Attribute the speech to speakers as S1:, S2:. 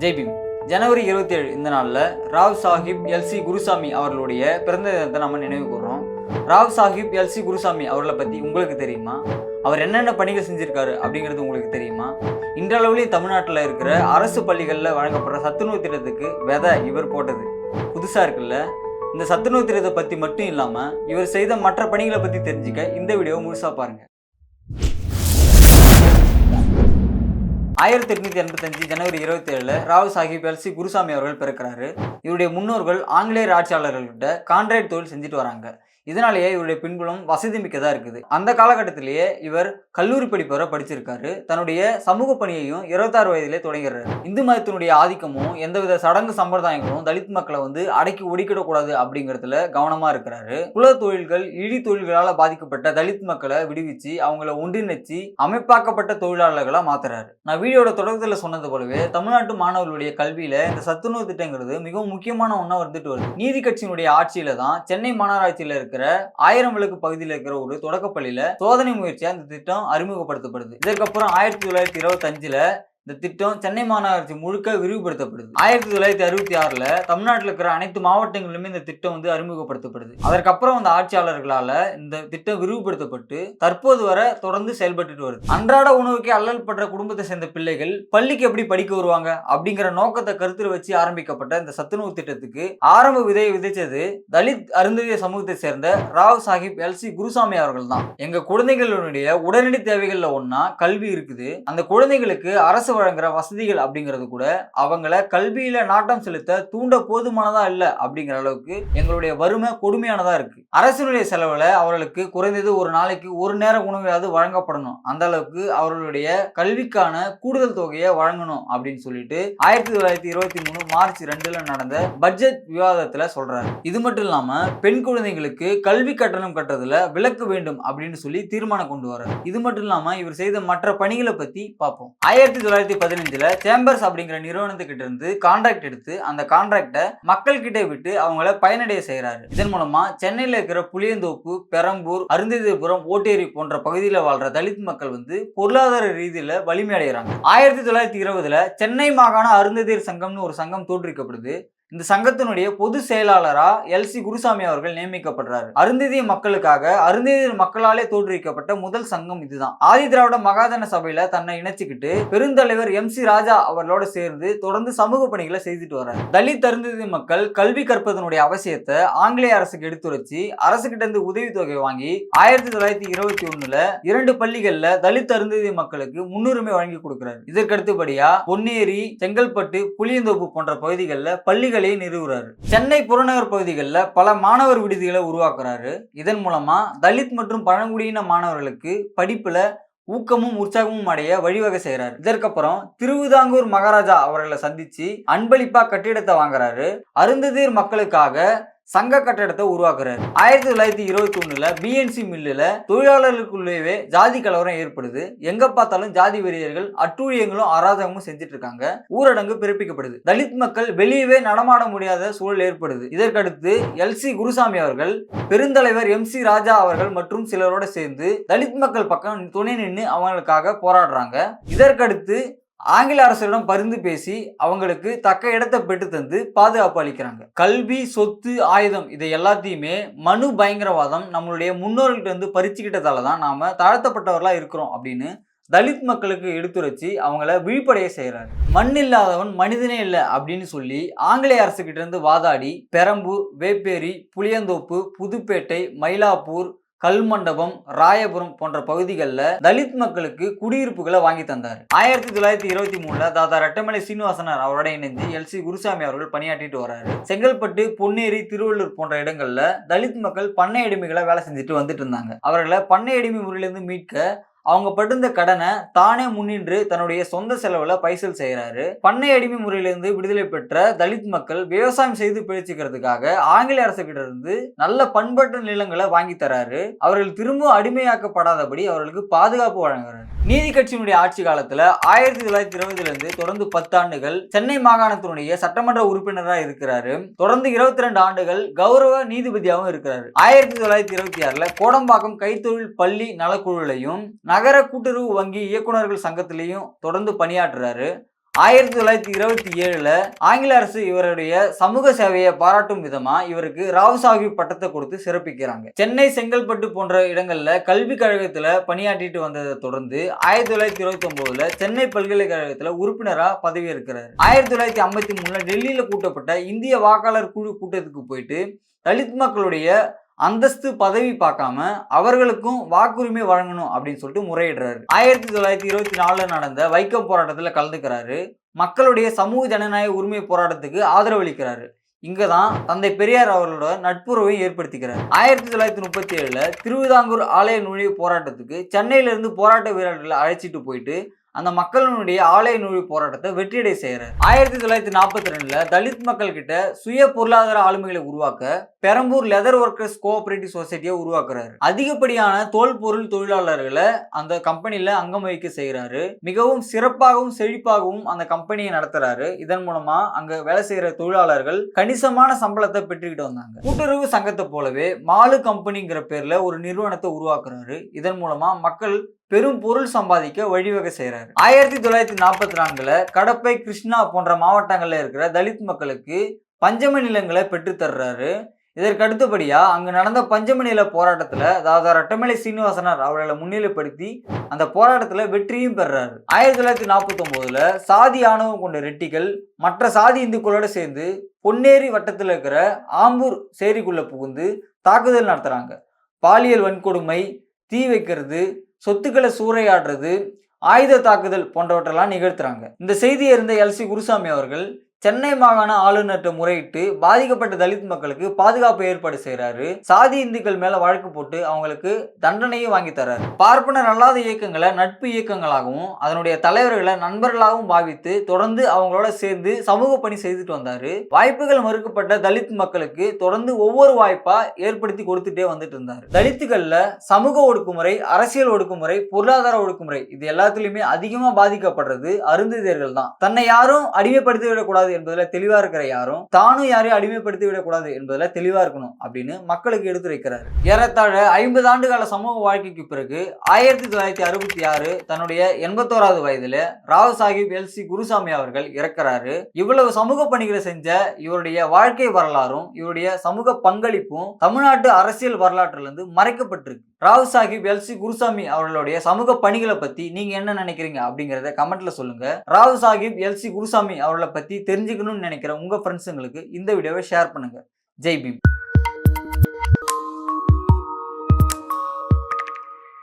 S1: ஜெய்பீம் ஜனவரி இருபத்தி ஏழு இந்த நாளில் ராவ் சாஹிப் எல்சி குருசாமி அவர்களுடைய பிறந்த தினத்தை நம்ம நினைவு கூறுறோம் ராவ் சாஹிப் எல்சி குருசாமி அவர்களை பற்றி உங்களுக்கு தெரியுமா? அவர் என்னென்ன பணிகள் செஞ்சுருக்காரு அப்படிங்கிறது உங்களுக்கு தெரியுமா? இன்றளவுலேயும் தமிழ்நாட்டில் இருக்கிற அரசு பள்ளிகளில் வழங்கப்படுற சத்துணவு திட்டத்துக்கு விதை இவர் போட்டது. புதுசாக இருக்குல்ல? இந்த சத்துணவு திட்டத்தை பற்றி மட்டும் இல்லாமல் இவர் செய்த மற்ற பணிகளை பற்றி தெரிஞ்சுக்க இந்த வீடியோவை முழுசாக பாருங்கள் ஆயிரத்தி எட்நூத்தி எண்பத்தஞ்சு ஜனவரி இருபத்தி ஏழுல ராவ் சாஹிப் எல்சி குருசாமி அவர்கள் பிறக்கிறாரு. இவருடைய முன்னோர்கள் ஆங்கிலேயர் ஆட்சியாளர்கள்கிட்ட கான்ட்ராக்ட் தொழில் செஞ்சுட்டு வராங்க. இதனாலேயே இவருடைய பின்புலம் வசதி மிக்கதாக இருக்குது. அந்த காலகட்டத்திலேயே இவர் கல்லூரி படிப்பு படிச்சிருக்காரு. தன்னுடைய சமூக பணியையும் இருபத்தாறு வயதிலே தொடங்கிறாரு. இந்து மதத்தினுடைய ஆதிக்கமும் எந்தவித சடங்கு சம்பிரதாயங்களும் தலித் மக்களை வந்து அடக்கி ஒடுக்கிடக்கூடாது அப்படிங்கிறதுல கவனமாக இருக்கிறாரு. குல தொழில்கள் இழி தொழில்களால் பாதிக்கப்பட்ட தலித் மக்களை விடுவிச்சு அவங்கள ஒன்றிணைச்சு அமைப்பாக்கப்பட்ட தொழிலாளர்களாக மாத்துறாரு. நான் வீடியோட தொடக்கத்தில் சொன்னது போலவே தமிழ்நாட்டு மாணவர்களுடைய கல்வியில இந்த சத்துணவு திட்டங்கிறது மிகவும் முக்கியமான ஒன்றா வந்துட்டு வருது. நீதி கட்சியினுடைய ஆட்சியில தான் சென்னை மாநகராட்சியில் இருக்கிற ஆயிரம் விளக்கு பகுதியில் இருக்கிற ஒரு தொடக்கப்பள்ளியில சோதனை முயற்சியா இந்த திட்டம் அறிமுகப்படுத்தப்படுது. இதற்கப்புறம் ஆயிரத்தி தொள்ளாயிரத்தி இருபத்தஞ்சுல இந்த திட்டம் சென்னை மாநகராட்சி முழுக்க விரிவுபடுத்தப்படுது. ஆயிரத்தி தொள்ளாயிரத்தி அறுபத்தி ஆறுல தமிழ்நாட்டில் இருக்கிற அனைத்து மாவட்டங்களிலுமே இந்த திட்டம் வந்து அறிமுகப்படுத்தப்படுது. அதற்கப்புறம் அந்த ஆட்சியாளர்களால இந்த திட்டம் விரிவுபடுத்தப்பட்டு தற்போது வரை தொடர்ந்து செயல்பட்டுட்டு வருது. அன்றாட உணவுக்கே அல்லல் படுற குடும்பத்தை சேர்ந்த பிள்ளைகள் பள்ளிக்கு எப்படி படிக்க வருவாங்க அப்படிங்கிற நோக்கத்தை கருத்தில் வச்சு ஆரம்பிக்கப்பட்ட இந்த சத்துணவு திட்டத்துக்கு ஆரம்ப விதையை விதைச்சது தலித் அருந்ததிய சமூகத்தை சேர்ந்த ராவ் சாஹிப் எல்சி குருசாமி அவர்கள் தான். எங்க குழந்தைகளுடைய உடனடி தேவைகள்ல ஒன்னா கல்வி இருக்குது. அந்த குழந்தைகளுக்கு அரசு வழங்குற வசதிகள் அப்படிங்கிறது கூட அவங்கள கல்வியில நாட்டம் செலுத்த தூண்ட போதுமானதா இல்ல அப்படிங்கிற அளவுக்கு எங்களுடைய வறுமை கொடுமையானதா இருக்கு. அரசினுடைய செலவுல அவர்களுக்கு குறைந்தது ஒரு நாளைக்கு ஒரு நேர உணவையாவது வழங்கப்படணும். அந்த அளவுக்கு அவர்களுடைய கல்விக்கான கூடுதல் தொகையை வழங்கணும் அப்படின்னு சொல்லிட்டு ஆயிரத்தி தொள்ளாயிரத்தி இருபத்தி மூணு மார்ச் ரெண்டுல நடந்த பட்ஜெட் விவாதத்துல சொல்றாரு. இது மட்டும் இல்லாம பெண் குழந்தைகளுக்கு கல்வி கட்டணம் கட்டுறதுல விலக்கு வேண்டும் அப்படின்னு சொல்லி தீர்மானம் கொண்டு வர்றாரு. இது மட்டும் இல்லாம இவர் செய்த மற்ற பணிகளை பத்தி பார்ப்போம். ஆயிரத்தி தொள்ளாயிரத்தி தொள்ளாயிரத்தி பதினஞ்சுல சேம்பர்ஸ் அப்படிங்கிற நிறுவனத்துக்கிட்ட இருந்து கான்ட்ராக்ட் எடுத்து அந்த கான்ட்ராக்டை மக்கள் கிட்ட விட்டு அவங்கள பயனடைய செய்கிறாரு இதன் மூலமா சென்னையில் இருக்கிற புளியந்தோப்பு பெரம்பூர் அருந்ததிபுரம் ஓட்டேரி போன்ற பகுதியில் வாழ்ற தலித் மக்கள் வந்து பொருளாதார ரீதியில வலிமையடைகிறாங்க ஆயிரத்தி தொள்ளாயிரத்தி இருபதுல சென்னை மாகாண அருந்ததியர் சங்கம்னு ஒரு சங்கம் தோற்றுவிக்கப்படுது. இந்த சங்கத்தினுடைய பொது செயலாளரா எல்சி குருசாமி அவர்கள் நியமிக்கப்படுறாரு. அருந்ததிய மக்களுக்காக அருந்ததியர் மக்களாலே தோற்றுவிக்கப்பட்ட முதல் சங்கம் இதுதான். ஆதி திராவிட மகாதன சபையில தன்னை இணைச்சுக்கிட்டு பெருந்தலைவர் எம். சி. ராஜா அவர்களோட சேர்ந்து தொடர்ந்து சமூக பணிகளை செய்துட்டு வர்றாரு. தலித் அருந்ததி மக்கள் கல்வி கற்பதனுடைய அவசியத்தை ஆங்கிலேய அரசுக்கு எடுத்துரைச்சி அரசு கிட்ட இருந்து உதவித்தொகை வாங்கி ஆயிரத்தி தொள்ளாயிரத்தி இருபத்தி ஒண்ணுல இரண்டு பள்ளிகள்ல தலித் அருந்ததி மக்களுக்கு முன்னுரிமை வழங்கி கொடுக்கிறாரு. இதற்கடுத்தபடியா பொன்னேரி செங்கல்பட்டு புளியந்தோப்பு போன்ற பகுதிகளில் பள்ளிகள் நிறுவுறாரு. சென்னை புறநகர் பகுதிகளில் பல மாணவர் விடுதிகளை உருவாக்குறாரு. இதன் மூலமா தலித் மற்றும் பழங்குடியின மாணவர்களுக்கு படிப்புல ஊக்கமும் உற்சாகமும் அடைய வழிவகை செய்கிறார் இதற்கப்புறம் திருவிதாங்கூர் மகாராஜா அவர்களை சந்திச்சு அன்பளிப்பா கட்டிடத்தை வாங்குறாரு. அருந்ததீர் மக்களுக்காக சங்க கட்டடத்தை உருவாக்குறாரு. ஆயிரத்தி தொள்ளாயிரத்தி இருபத்தி ஒண்ணுல பிஎன்சி மில்லுல தொழிலாளர்களுக்குள்ளேயே ஜாதி கலவரம் ஏற்படுது. எங்க பார்த்தாலும் ஜாதி வெறியர்கள் அட்டூழியங்களும் அராஜகமும் செஞ்சுட்டு இருக்காங்க ஊரடங்கு பிறப்பிக்கப்படுது. தலித் மக்கள் வெளியவே நடமாட முடியாத சூழல் ஏற்படுது. இதற்கடுத்து எல்சி குருசாமி அவர்கள் பெருந்தலைவர் எம் சி ராஜா அவர்கள் மற்றும் சிலரோட சேர்ந்து தலித் மக்கள் பக்கம் துணை நின்று அவங்களுக்காக போராடுறாங்க. இதற்கடுத்து ஆங்கில அரசரிடம் பரிந்து பேசி அவங்களுக்கு தக்க இடத்தை பெற்று தந்து பாதுகாப்பு அளிக்கிறாங்க. கல்வி சொத்து ஆயுதம் இதை எல்லாத்தையுமே மனு பயங்கரவாதம் நம்மளுடைய முன்னோர்கள்ட்ட இருந்து பறிச்சுக்கிட்டதால தான் நாம தாழ்த்தப்பட்டவர்களா இருக்கிறோம் அப்படின்னு தலித் மக்களுக்கு எடுத்துரைச்சி அவங்கள விழிப்படைய செய்கிறாரு மண் இல்லாதவன் மனிதனே இல்லை அப்படின்னு சொல்லி ஆங்கிலேய அரசு கிட்ட இருந்து வாதாடி பெரம்பூர் வேப்பேரி புளியந்தோப்பு புதுப்பேட்டை மயிலாப்பூர் கல்மண்டபம் ராயபுரம் போன்ற பகுதிகளில் தலித் மக்களுக்கு குடியிருப்புகளை வாங்கி தந்தார். ஆயிரத்தி தொள்ளாயிரத்தி இருபத்தி மூணுல தாதா ரெட்டமலை சீனிவாசனார் அவரோட இணைந்து எல். சி. குருசாமி அவர்கள் பணியாற்றிட்டு வர்றாரு. செங்கல்பட்டு பொன்னேரி திருவள்ளூர் போன்ற இடங்கள்ல தலித் மக்கள் பண்ணை அடிமைகளை வேலை செஞ்சுட்டு வந்துட்டு இருந்தாங்க. அவர்களை பண்ணை அடிமை முறையிலிருந்து மீட்க அவங்க பட்டிருந்த கடனை தானே முன்னின்று தன்னுடைய சொந்த செலவுல பைசல் செய்யறாரு பண்ணை அடிமை முறையிலிருந்து விடுதலை பெற்ற தலித் மக்கள் விவசாயம் செய்து பிழைச்சிக்கிறதுக்காக ஆங்கில அரசு கிட்ட இருந்து நல்ல பண்பட்ட நிலங்களை வாங்கி தராரு. அவர்கள் திரும்ப அடிமையாக்கப்படாதபடி அவர்களுக்கு பாதுகாப்பு வழங்குறாரு. நீதி கட்சியினுடைய ஆட்சி காலத்துல ஆயிரத்தி தொள்ளாயிரத்தி இருபதுல இருந்து தொடர்ந்து பத்தாண்டுகள் சென்னை மாகாணத்தினுடைய சட்டமன்ற உறுப்பினராக இருக்கிறாரு. தொடர்ந்து இருபத்தி ரெண்டு ஆண்டுகள் கௌரவ நீதிபதியாகவும் இருக்கிறாரு. ஆயிரத்தி தொள்ளாயிரத்தி இருபத்தி ஆறுல கோடம்பாக்கம் கைத்தொழில் பள்ளி நலக்குழுலையும் நகர கூட்டுறவு வங்கி இயக்குநர்கள் சங்கத்திலையும் தொடர்ந்து பணியாற்றுறாரு. ஆயிரத்தி தொள்ளாயிரத்தி இருபத்தி ஏழில் ஆங்கில அரசு இவருடைய சமூக சேவையை பாராட்டும் விதமாக இவருக்கு ராவ் சாஹிப் பட்டத்தை கொடுத்து சிறப்பிக்கிறாங்க. சென்னை செங்கல்பட்டு போன்ற இடங்களில் கல்வி கழகத்தில் பணியாற்றிட்டு வந்ததை தொடர்ந்து ஆயிரத்தி தொள்ளாயிரத்தி இருபத்தி ஒன்பதுல சென்னை பல்கலைக்கழகத்தில் உறுப்பினராக பதவி இருக்கிறார் ஆயிரத்தி தொள்ளாயிரத்தி ஐம்பத்தி மூணுல டெல்லியில் கூட்டப்பட்ட இந்திய வாக்காளர் குழு கூட்டத்துக்கு போயிட்டு தலித் மக்களுடைய அந்தஸ்து பதவி பார்க்காம அவர்களுக்கும் வாக்குரிமை வழங்கணும் அப்படின்னு சொல்லிட்டு முறையிடுறாரு. ஆயிரத்தி தொள்ளாயிரத்தி இருபத்தி நாலுல நடந்த வைக்கம் போராட்டத்தில் கலந்துக்கிறாரு. மக்களுடைய சமூக ஜனநாயக உரிமை போராட்டத்துக்கு ஆதரவளிக்கிறாரு. இங்கே தான் தந்தை பெரியார் அவர்களோட நட்புறவை ஏற்படுத்திக்கிறார். ஆயிரத்தி தொள்ளாயிரத்தி முப்பத்தி ஏழுல திருவிதாங்கூர் ஆலய நுழைவு போராட்டத்துக்கு சென்னையிலிருந்து போராட்ட வீரர்களை அழைச்சிட்டு போயிட்டு அந்த மக்களினுடைய ஆலய நூழி போராட்டத்தை வெற்றியடை செய்கிறார் ஆயிரத்தி தொள்ளாயிரத்தி நாற்பத்தி ரெண்டுல தலித் மக்கள் கிட்ட சுய பொருளாதார ஆளுமைகளை உருவாக்க பெரம்பூர் லெதர் ஒர்க்கர்ஸ் கோஆபரேட்டிவ் சொசைட்டியை உருவாக்குறாரு. அதிகப்படியான தோல் பொருள் தொழிலாளர்களை அந்த கம்பெனியில் அங்கம் வகிக்க செய்கிறாரு மிகவும் சிறப்பாகவும் செழிப்பாகவும் அந்த கம்பெனியை நடத்துறாரு. இதன் மூலமா அங்க வேலை செய்யற தொழிலாளர்கள் கணிசமான சம்பளத்தை பெற்றுக்கிட்டு வந்தாங்க. கூட்டுறவு சங்கத்தை போலவே மாலு கம்பெனிங்கிற பேர்ல ஒரு நிறுவனத்தை உருவாக்குறாரு. இதன் மூலமா மக்கள் பெரும் பொருள் சம்பாதிக்க வழிவகை செய்கிறாரு ஆயிரத்தி தொள்ளாயிரத்தி நாற்பத்தி நான்குல கடப்பை கிருஷ்ணா போன்ற மாவட்டங்களில் இருக்கிற தலித் மக்களுக்கு பஞ்சம நிலங்களை பெற்றுத்தர்றாரு இதற்கு அடுத்தபடியா அங்கு நடந்த பஞ்சம நில போராட்டத்துல அதாவது ரட்டமலை சீனிவாசனார் அவர்களை முன்னிலைப்படுத்தி அந்த போராட்டத்துல வெற்றியும் பெறாரு. ஆயிரத்தி தொள்ளாயிரத்தி நாற்பத்தி ஒன்பதுல சாதி ஆணவம் கொண்ட ரெட்டிகள் மற்ற சாதி இந்துக்களோட சேர்ந்து பொன்னேரி வட்டத்தில் இருக்கிற ஆம்பூர் சேரிக்குள்ள புகுந்து தாக்குதல் நடத்துறாங்க. பாலியல் வன்கொடுமை தீ வைக்கிறது சொத்துக்களை சூறையாடுறது ஆயுத தாக்குதல் போன்றவற்றெல்லாம் நிகழ்த்துறாங்க. இந்த செய்தியை இருந்த எல்சி குருசாமி அவர்கள் சென்னை மாகாண ஆளுநர்கிட்ட முறையிட்டு பாதிக்கப்பட்ட தலித் மக்களுக்கு பாதுகாப்பு ஏற்பாடு செய்கிறாரு சாதி இந்துக்கள் மேல வழக்கு போட்டு அவங்களுக்கு தண்டனையும் வாங்கி தர்றாரு. பார்ப்பனர் அல்லாத இயக்கங்களை நட்பு இயக்கங்களாகவும் அதனுடைய தலைவர்களை நண்பர்களாகவும் பாவித்து தொடர்ந்து அவங்களோட சேர்ந்து சமூக பணி செய்துட்டு வந்தாரு. வாய்ப்புகள் மறுக்கப்பட்ட தலித் மக்களுக்கு தொடர்ந்து ஒவ்வொரு வாய்ப்பா ஏற்படுத்தி கொடுத்துட்டே வந்துட்டு இருந்தாரு. தலித்துகள்ல சமூக ஒடுக்குமுறை அரசியல் ஒடுக்குமுறை பொருளாதார ஒடுக்குமுறை இது எல்லாத்துலயுமே அதிகமா பாதிக்கப்படுறது அருந்ததியர்கள் தான். தன்னை யாரும் அடிமைப்படுத்தி விடக்கூடாது என்பதுல தெளிவா இருக்கிற யாரும் தானும் யாரையும் அடிமைப்படுத்தி விடக்கூடாது என்பதுல தெளிவா இருக்கணும் அப்படின்னு மக்களுக்கு எடுத்துரைக்கிறார். ஏறத்தாழ ஐம்பது ஆண்டு கால சமூக வாழ்க்கைக்கு பிறகு ஆயிரத்தி தொள்ளாயிரத்தி அறுபத்தி ஆறு தன்னுடைய எண்பத்தோராவது வயதுல ராவ் சாஹிப் எல் சி குருசாமி அவர்கள் இறக்கிறாரு. இவ்வளவு சமூக பணிகளை செஞ்ச இவருடைய வாழ்க்கை வரலாறும் இவருடைய சமூக பங்களிப்பும் தமிழ்நாட்டு அரசியல் வரலாற்றுல இருந்து மறைக்கப்பட்டிருக்கு. ராவ் சாஹிப் எல் சி குருசாமி அவர்களுடைய சமூக பணிகளை பத்தி நீங்க என்ன நினைக்கிறீங்க அப்படிங்கறத கமெண்ட்ல சொல்லுங்க. ராவ் சாஹிப் எல் சி குருசாமி அவர்களை பத்தி தெரிஞ்சுக்கணும்னு நினைக்கிற உங்க ஃப்ரெண்ட்ஸுங்களுக்கு இந்த வீடியோவை ஷேர் பண்ணுங்க. ஜெய் பீம்.